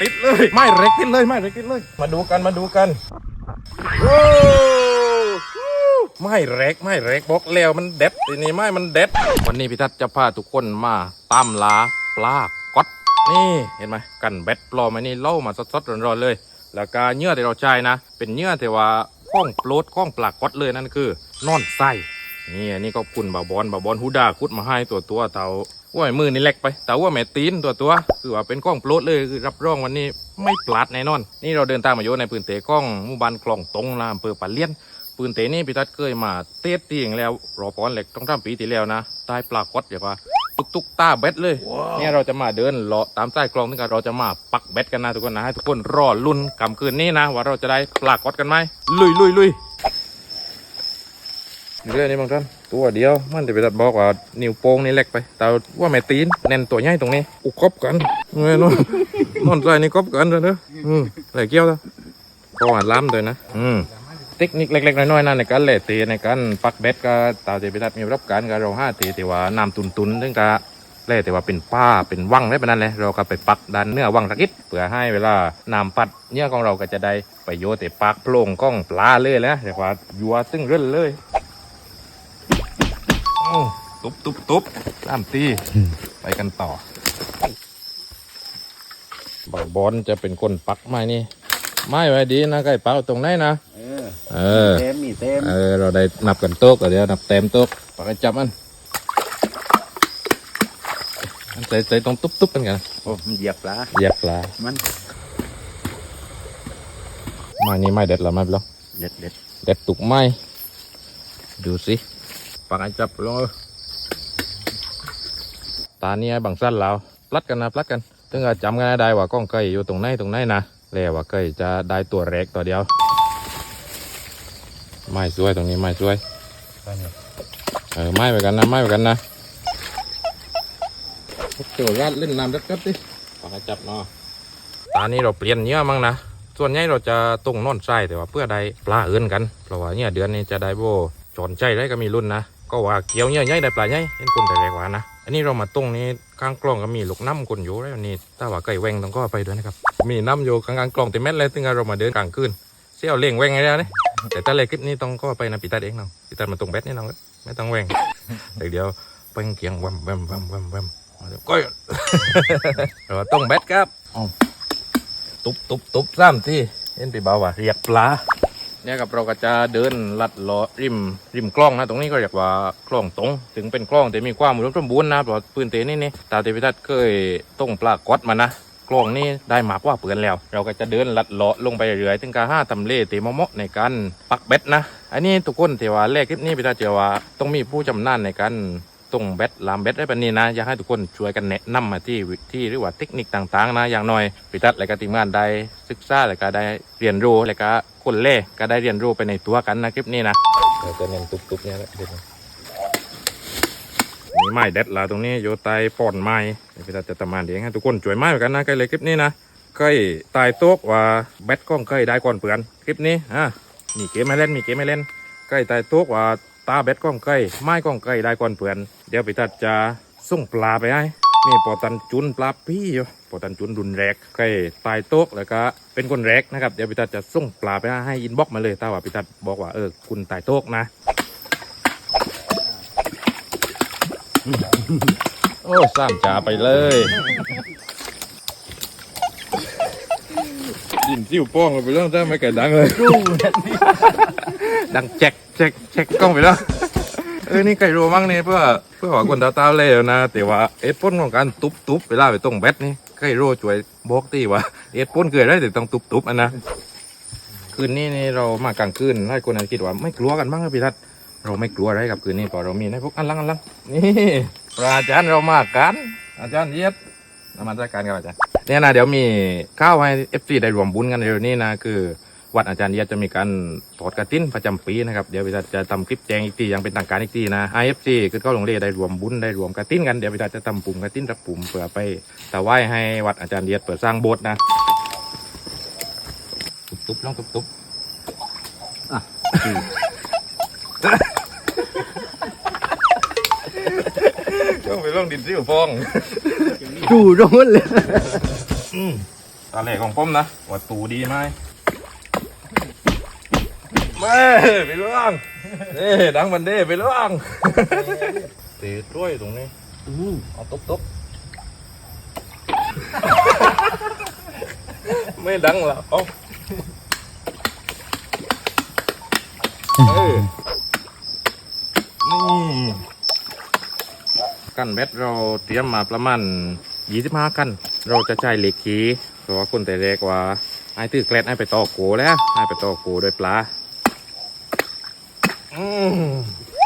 ติดเลย ไม่เร็กติดเลยไม่เร็กติดเลย มาดูกันมาดูกันโอ้ไม่เร็กไม่เร็กบอกแล้วมันเด็ดทีนี้ไม่มันเด็ด วันนี้พี่ทัศน์จะพาทุกคนมาตามลาปลาก๊อตนี่เห็นไหมกันเบ็ดปลอมอันนี้เล่ามาสดๆร้อนๆเลย แล้วก็เนื้อที่เราใช้นะ เป็นเนื้อที่ว่าข้องโปรดข้องปลาก๊อตเลยนั่นคือ นอนไส้ นี่อันนี้ก็คุณบาบอนบาบอนฮูดาคุดมาให้ตัวตัวเตาว่ามือนี่เล็กไปแต่ว่าแม่ตีนตัวตัว คือว่าเป็นกล้องโปรดเลยคือรับรองวันนี้ไม่ปลาดแน่นอน นี่เราเดินตามมาอยู่ในปืนเตะกล้องหมู่บ้านคลองตรงนะอำเภอปะเลียนปืนเตะนี่พี่ทัศน์เคยมาเตะตีอย่างแล้วรอปอนเหล็กต้องทำปีที่แล้วนะได้ปลากดอย่างว่าตุกตุกๆตาเบ็ดเลยเนี่ยเราจะมาเดินเลาะตามใต้คลองนึงกันเราจะมาปักเบ็ดกันนะทุกคนนะให้ทุกคนรอลุ้นกำคืนนี้นะว่าเราจะได้ปลากดกันไหมลุยลุยลุย เรื่องนี้บางท่านตัวเดียวมันจะไปตัดบอกว่านิ้วโป้งนี่เล็กไป แต่ว่าแม่ตีนแน่นตัวใหญ่ตรงนี้อุกคบกันเงี้ยนู่นนอนใจนี่คบกันเลยเนอะอืมอะไรเกี่ยวนะก็หวานล้ำเลยนะอืมเทคนิคเล็กๆน้อยๆนั่นในการเล่ตีในการปักเบ็ดก็ตามที่พิทัศน์มีระสบการกับเราห้าตีที่ว่าน้ำตุนๆซึ่งก็เล่แต่ว่าเป็นป้าเป็นวังได้ปะนั้นเลยเราก็ไปปักดันเนื้อวังสักนิดเพื่อให้เวลาน้ำปัดเนื้อของเราก็จะได้ไปโยชน์แต่ปากโปร่งกล้องปลาเลยนะเรียกว่ายัวตึ้งเรื่นเลย ตุบตุบตุบสามตีไปกันต่อบ่าวบอลจะเป็นคนปักไม้นี่ไม้ไว้ดีนะใกล้ปักเอาตรงไหนนะเออเออเต็มมีเต็มเออเราได้นับกันโต๊ะก็เดี๋ยวนับเต็มโต๊ะปักให้จับมันอันใส่ใส่ตรงตุบตุบกันกันโอ้มันเหยียบปลาเหยียบปลามันไม้นี่ไม้เด็ดเหรอไม่เป็นไรเด็ดเด็ดเด็ดตุกไม้ดูสิ ปักให้จับลงเออตาเนี่ยบางสั้นเราพลัดกันนะพลัดกันถึงจะจำกันได้ว่ากล้องไก่อยู่ตรงไหนตรงไหนนะแล้วว่าไก่จะได้ตัวแรกตัวเดียว ไม้สวยตรงนี้ไม้สวยเออไม้ไปกันนะไม้ไปกันนะเจ้าราดเล่นน้ำรัดกัดดิปักให้จับเนาะตานี้เราเปลี่ยนเยอะมั้งนะส่วนใหญ่เราจะต้งนอนใส่แต่ว่าเพื่อได้ปลาเอื่นกัน เพราะว่าเนี่ยเดือนนี้จะได้โบจอนใจได้ก็มีรุ่นนะ ก็ว่าเกี่ยวเนี่ยใหญ่ได้ปลาใหญ่เห็นคนแต่แรกว่านะอันนี้เรามาต้งนี้ข้างกล้องก็มีลูกน้ำคนอยู่แล้วนี่ถ้าว่าไก่แหวงต้องก็ไปด้วยนะครับมีน้ำอยู่ข้างๆกล้องเต็มเม็ดเลยถึงเรามาเดินกลางคืนเสี่ยวเล่งแหวงไงแล้วนี่แต่ถ้าเลยคลิปนี้ต้องก็ไปนะปีตัดเองน้องปีตัดมาตรงเบ็ดนี่น้องไม่ต้องแหวงเดี๋ยวเดี๋ยวเป่งเกียงวัมวัมวัมวัมวัมมาเดี๋ยวก้อยเราต้องเบ็ดครับตุบตุบตุบซ้ำที่เห็นไปเบาว่าเรียกปลา เนี่ยกับเราก็จะเดินลัดลาะริมริมคลองนะตรงนี้ก็เรียกว่าคลองตรงถึงเป็นคลองแต่มีความอุดมสมบูรณ์นะเพราะปืนเตนี่นี่ตาเทพิทัศน์เคยต้องปลากดมานะคลองนี้ได้มากว่าเปือนแล้ว เราก็จะเดินลัดเลาะลงไปเรื่อยถึงกาห้าทำเลเตมะเมะในการปักเบ็ดนะ อันนี้ทุกคนเทว่าแรกคลิปนี้พิทัศน์เจอว่าต้องมีผู้ชำนาญในการ ตรงเบ็ดลามเบ็ดได้ปานนี้นะ อยากให้ทุกคนช่วยกันแนะนำมาที่วิธีหรือว่าเทคนิคต่างๆนะอย่างน้อยพิทัศน์และก็ทีมงานได้ศึกษาและก็ได้เรียนรู้และก็คนเล่ก็ได้เรียนรู้ไปในตัวกันนะคลิปนี้นะเดี๋ยวจะเน้นตุบๆเนี่ยแหละเด็ดนะมีไม้เด็ดละตรงนี้โยไตป่อนไม้เดี๋ยวพิทัศน์จะทำงานเองให้ทุกคนช่วยไม้เหมือนกันนะใกล้เลยคลิปนี้นะเคยตายโต๊ะว่าแบตกล้องเคยได้ก่อนเปลือนคลิปนี้อะมีเกมให้เล่นมีเกมให้เล่นใกล้ตายโต๊ะว่า ตาเบ็ดก้องไก่ไม้ก้องไก่ได้ก่อนเพื่อนเดี๋ยวไปตัดจะส่งปลาไปให้มีปอตันจุนปลาพี่อยู่ปอตันจุนรุนแรกใกล้ตายโต๊ะแล้วก็เป็นคนแรกนะครับเดี๋ยวไปตัดจะส่งปลาไปให้อินบ็อกมาเลยถ้าว่าไปตัดบอกว่าเออคุณตายโต๊ะนะโอ้สามจ่าไปเลยยินจิ้วป้องไปเรื่องได้ไม่ไก่ดังเลยจู้เด็ดดังแจ็ค แจ็คแจ็คกล้องไปแล้ว เออนี่ไก่โรมั่งเนี่ยเพื่อเพื่อว่าคนตาตาเล่นะ แต่ว่าเอ็ดป้นของการตุบตุบเวลาไปตรงแบตนี่ไก่โรช่วยบอกตีว่าเอ็ดป้นเกิดได้แต่ต้องตุบตุบอันนะคืนนี้นี่เรามากลางคืนหลายคนอาจจะคิดว่าไม่กลัวกันบ้างครับพี่ทัศน์เราไม่กลัวอะไรกับคืนนี้พราะเรามีนะพวกอันลังอันลังนี่พระอาจารย์เรามากัน อาจารย์เย็ดนมัสการครับอาจารย์เนี่ยนะเดี๋ยวมีข้าวให้เอฟซีได้รวมบุญกันเร็วนี้นะคือ วัดอาจารย์เอียดจะมีการถอดกระติ้นประจำปีนะครับเดี๋ยวพิธาจะทำคลิปแจ้งอีกทีอย่างเป็นทางการอีกทีนะ IFC คือเข้าโรงเรียนได้รวมบุญได้รวมกระติ้นกันเดี๋ยวพิธาจะทำปุ่มกระติ้นรับปุ่มเพื่อไปถวายให้วัดอาจารย์เอียดเปิดสร้างโบสถ์นะตุบๆลองตุบๆต้องไปลองดินซิวฟองจู้ร้อนเลยอืมตาแหลกของผมนะว่าตูดีไหมเม่ ไปเรื่องเอ้ดังมันเด้ไปเรื่องตีด้วยตรงนี้อืมเอาตุ๊บตุ๊บไม่ดังหรอกเอาเออนี่กันเบ็ดเราเตรียมมาประมาณ25กันเราจะใช้เหล็กขีเพราะว่าคนแต่แรกว่าไอ้ตื้อแกลดไอ้ไปต่อโกแล้วไอ้ไปต่อโกด้วยปลา อืม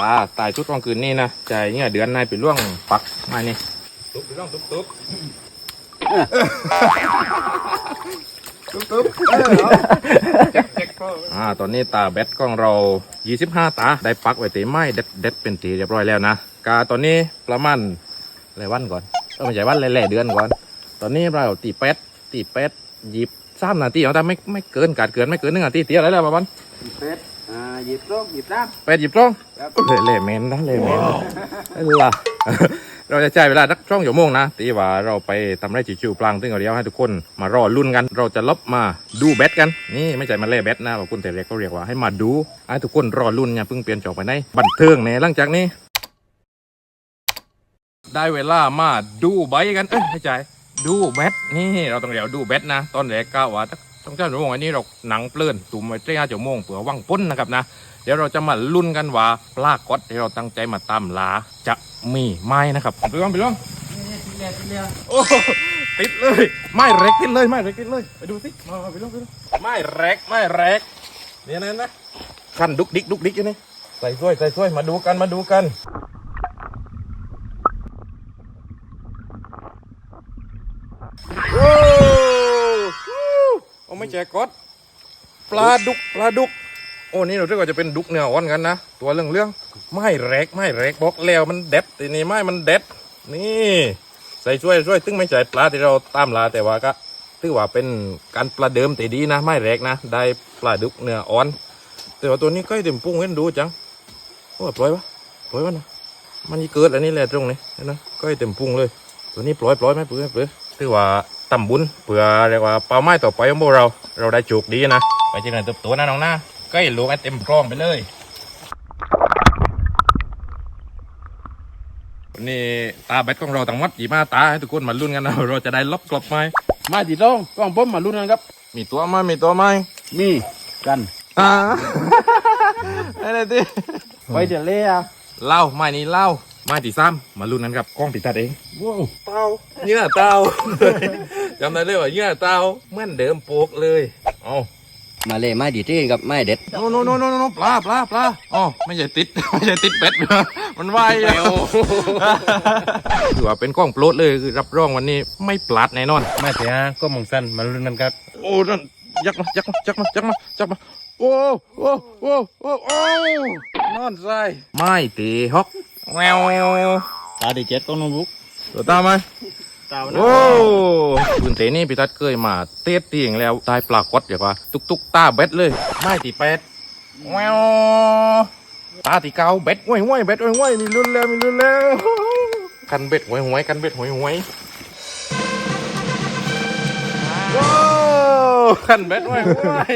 ปลาตายชุดกลางคืนนี่นะใจเนี่ยเดือนนายไปล่วงปักมานี่ตุ๊บไปล่วงตุ๊บตุ๊บตุ๊บตุ๊บอ่าตอนนี้ตาแบตกล้องเรา 25 ตา ได้ปักไว้ตีไม้เด็ดเด็ดเป็นตีเรียบร้อยแล้วนะกาตอนนี้ประมาณอะไรวันก่อนเออไม่ใช่วันแหล่ๆเดือนก่อน ตอนนี้เราตีเป็ดตีเป็ดหยิบสามนาทีเอาแต่ไม่ไม่เกินการเกินไม่เกินหนึ่งนาทีเตียวอะไรแล้วประมาณเป็ด อ่าหยิบต้มหยิบน้เป็ดหยิบกล้องครับ เล่เล่เมนนะเล่เมนนั่นล่ะ เราจะใช้เวลาสักช่องชั่วโมงนะตีว่าเราไปทำไรจิวๆปลางตึงเอาเดียวให้ทุกคนมารอลุ้นกัน เราจะลบมาดูแบทกัน นี่ไม่ใช่มาเล่แบทนะว่าคุณแต่เรียกเขาเรียกว่าให้มาดูให้ทุกคนรอลุ้นอย่าเพิ่งเปลี่ยนจอกไปไหนบันเทิงในหลังจากนี้ ได้เวลามาดูใบกัน เอ้ยไม่ใช่ดูแบทนี่เราต้องเรียกดูแบทนะ ตอนแรกก็ว่า ต้องเจ้าชั่วโมงอันนี้เราหนังเปลื้อนตุ่มไว้เจ้าชั่วโมงเผื่อว่างพ้นนะครับนะเดี๋ยวเราจะมาลุ้นกันว่าปลากดที่เราตั้งใจมาตามลาจะมีไหมนะครับไปลองไปลองำนี่ทีเดียวทีเดียวโอ้ติดเลยไม่เร็กติดเลยไม่เร็กติดเลยไปดูสิมาไปลองไปลองไม่เร็กไม่เร็กเนี่ยนะนะขั้นดุกดิกดุกดิกอยู่นี่ใส่ถ้วยใส่ถ้วยมาดูกันมาดูกันโอ้โหโอ้ไม่ แจกกดปลาดุกปลาดุก โอ้นี่เราเรียกว่าจะเป็นดุกเนื้ออ่อนกันนะ ตัวเรื่องเรื่องไม่แรกไม่แรกบอกแล้วมันเด็ดทีนี้ไม่มันเด็ด นี่ใส่ช่วยช่วยตึ้งไม่ใช่ปลาที่เราตามลาแต่ว่าก็ถือว่าเป็นการปลาเดิมแต่ดีนะ ไม่แรกนะ ได้ปลาดุกเนื้ออ่อน แต่ว่าตัวนี้ก็เต็มปุ้งเห็นดูจังโอ้ปล่อยวะปล่อยวะนะมันนี่เกิดอันนี้แหละตรงนี้เห็นนะก็เต็มปุ้งเลย ตัวนี้ปล่อยปล่อยไหมเปื่อยเปื่อยถือว่า ตำบุญเผื่อเรียกว่าเป้าหมายต่อไปของพวกเราเราได้จุกดีนะไปเจอกันตัวตัวนะน้องนะก็ให้ลูกให้เต็มกล้องไปเลยวันนี้ตาแบตของเราทั้งหมดกี่มาตาให้ทุกคนมาลุ้นกันนะเราจะได้ลบกลบไหมมาจีต้องกล้องผมมาลุ้นกันครับ มีตัวไหมมีตัวไหมมีกันอ่าอะไรดิไปเดี๋ยวเล่อะเหล่าไม้นี้เหล่าไม้ที่ซ้ำมาลุ้นกันครับกล้องติดตัดเองว้าวเต่าเนื้อเต่า จำได้เลยว่าเนื้อเต่าเหมือนเดิมโปกเลย เอามาเล่ไม่ดีที่กับไม่เด็ดโนโนโนโนโนปลาปลาปลาอ๋อไม่ใช่ติด ไม่ใช่ติดเป็ด มันว่ายแล้วถือว่าเป็นกล้องโปรดเลยคือรับรองวันนี้ไม่ปลาดแน่นอนไม่เสียก็มองสั้นมาลุ้นกันครับ โอ้นั่นยักมายักมายักมายักมายักมาโอ้โอ้โอ้โอ้โอ้นอนใส่ไม่ตีฮอกแววตาดีเจ็ดก็น้องลุกตัวตามไหม ตาโอ้ปืนเตนี่พี่ทัดเคยมาเตะตีอย่างแล้วตายปลากดอย่างว่าตุกตุกตาเบ็ดเลย ไม่ตีเป็ดแววตาตีเกาเบ็ดห้วยห้วยเบ็ดห้วยห้วยมีรุ่นแล้วมีรุ่นแล้วคันเบ็ดห้วยห้วยคันเบ็ดห้วยห้วยว้าวคันเบ็ดห้วยห้วย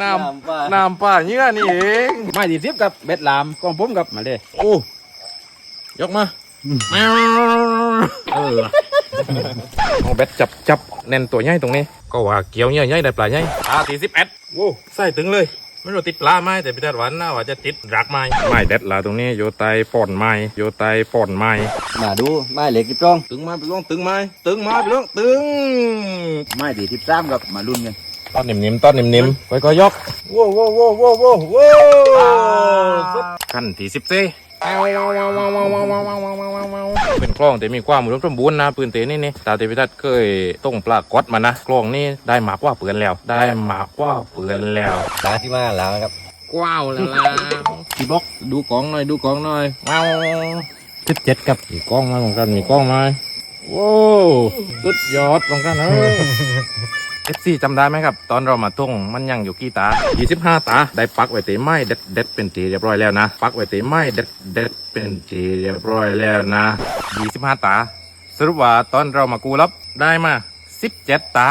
น้ำน้ำป่าเนื้อนี่เองไม่ดีทิพกับเบ็ดลามกล้องผมกับมาเล่โอ้ยกมาแมวเออ เอาแบตจับจับแน่นตัวใหญ่ตรงนี้ ก็ว่าเกี่ยวใหญ่ใหญ่ได้ปลาใหญ่ปลาตีสิบเอ็ดโว้ใส่ถึงเลย ไม่รู้ติดปลาไหมแต่พี่ทัดหวันน่าว่าจะติดรักไม้ไม้เด็ดละตรงนี้โยไตป่อนไม้โยไตป่อนไม้มาดูไม่เล็กกี่กล้องตึงไม้ไปล่วงตึงไม้ตึงไม้ไปล่วงตึงไม่ดีทิพสามกับมาลุ้นกันตอนนิ่มๆตอนนิ่มๆไว้ก็ยกโว้โว้โว้โว้โว้โว้สุดขั้นที่สิบสี่ เป็นคลองแต่มีความอุดมสมบูรณ์นะปืนเตนี่นี่ตาเตพิทัศน์เคยต้องปลากดมานะคลองนี่ได้หมากกว่าเปือนแล้ว ได้หมากกว่าเปือนแล้วตาที่มาแล้วครับกว้าวแล้วพี่บอกดูกล้องหน่อยดูกล้องหน่อยว้าวทิพเจ็ดกับมีกล้องมาของกันมีกล้องหน่อย โว้วสุดยอดของกันเฮ้ยเอฟซีจำได้ไหมครับ ตอนเรามาทุ่งมันยังอยู่กี่ตา 25 ตา ได้ปักไว้เตไม้เด็ดเด็ดเป็นทีเรียบร้อยแล้วนะ ปักไว้เตไม้เด็ดเด็ดเป็นทีเรียบร้อยแล้วนะ 25 ตา สรุปว่าตอนเรามากูรับได้มาสิบเจ็ดตา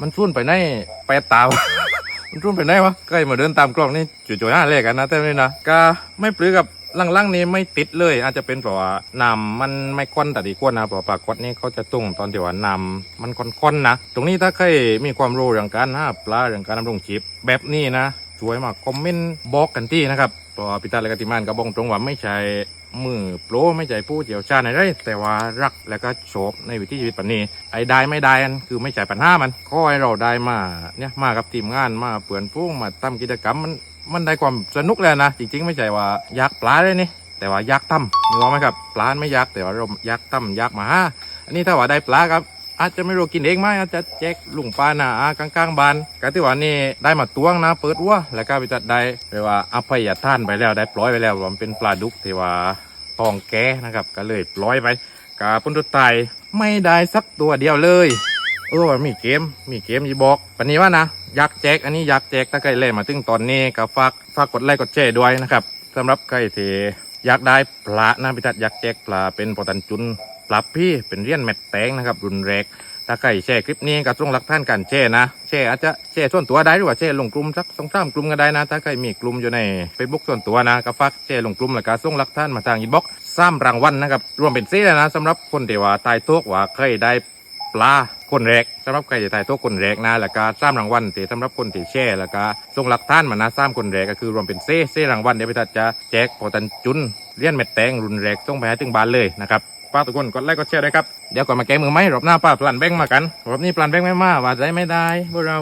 มันชุ่นไปไหนแปดตาวะมันชุ่นไปไหนวะใกล้มาเดินตามกล้องนี่จู่ๆห้าเลขกันนะแต่นี่นะก็ไม่ปลือกับ ล่างๆนี้ไม่ติดเลย อาจจะเป็นเพราะว่าน้ำมันไม่ข้นแต่ดีกว่านะเพราะปลากดนี่เขาจะตุ้งตอนที่ว่าน้ำมันข้นๆนะตรงนี้ถ้าใครมีความรู้เรื่องการหาปลาเรื่องการดำรงชีพแบบนี้นะช่วยมาคอมเมนต์บอกกันที่นะครับเพราะว่าพิตาและกติมานก็บอกตรงว่าไม่ใช่มือโปรไม่ใช่ผู้เชี่ยวชาญอะไรแต่ว่ารักและก็โฉบในวิถีชีวิตแบบนี้ ไอ้ได้ไม่ได้อันคือไม่ใช่ปัญหามันข้อให้เราได้มาเนี่ยมากับทีมงานมาเปื่อนพุ่งมาทำกิจกรรมมัน มันได้ความสนุกเลยนะ จริง ๆ ไม่ใช่ว่ายากปลาเลยนี่ แต่ว่ายากตั้มนึกออกไหมครับ ปลาไม่ยากแต่ว่าเรายากตั้มยากมาหาอันนี้ถ้าว่าได้ปลาครับ อาจจะไม่รู้กินเองไหมอาจจะแจกลุงป้าหนาอากลางๆบานก็ที่ว่านี่ได้มาตวงนะ เปิดวัวแล้วก็ไปจัดได้เรียกว่าอภัยทานไปแล้วได้ปล่อยไปแล้วว่ามันเป็นปลาดุกที่ว่าทองแก้นะครับ ก็เลยปล่อยไปกาปุนตุไตายไม่ได้สักตัวเดียวเลยเออมีเกมมีเกมยีบอกปันนี้ว่านะ ยากแจกอันนี้ยากแจกถ้าใครเล่นมาถึงตอนนี้ก็ฝากฝากกดไลค์กดแชร์ด้วยนะครับสำหรับใครที่อยากได้ปลานะพิทัดยากแจกปลาเป็นปรตันจุนปลาพี่เป็นเรียนแมตแตงนะครับรุนแรงถ้าใครแชร์คลิปนี้ก็ต้องรักท่านการแชร์นะแชร์อาจจะแชร์ส่วนตัวได้หรือว่าแชร์ลงกลุ่มสักสองสามกลุ่มก็ได้นะ ถ้าใครมีกลุ่มอยู่ใน Facebook ส่วนตัวนะก็ฝากแชร์ลงกลุ่มแล้วก็ส่งรักท่านมาทางอินบ็อกซ์สามรางวัลนะครับรวมเป็นซีแล้วนะสำหรับคนที่ว่าตายโต๊ะว่าเคยได้ปลา คนแรกสำหรับใครจะถ่ายตัวคนแรกนะแล้วก็สร้างรางวัลที่สำหรับคนที่แช่แล้วก็ส่งรักท่านมานะสร้างคนแรกก็คือรวมเป็นเซ่เซ่รางวัลเดี๋ยวพี่ทัดจะแจกพอตันจุนเลี้ยนเม็ดแตงรุนแรงต้องไปให้ถึงบ้านเลยนะครับป้าทุกคนกดไลค์กดแชร์ด้วยครับเดี๋ยวก่อนมาแก้มือไหมรอบหน้าป้าปลันแบงค์มากันรอบนี้ปลันแบงค์ไม่มาว่าได้ไม่ได้พวกเรา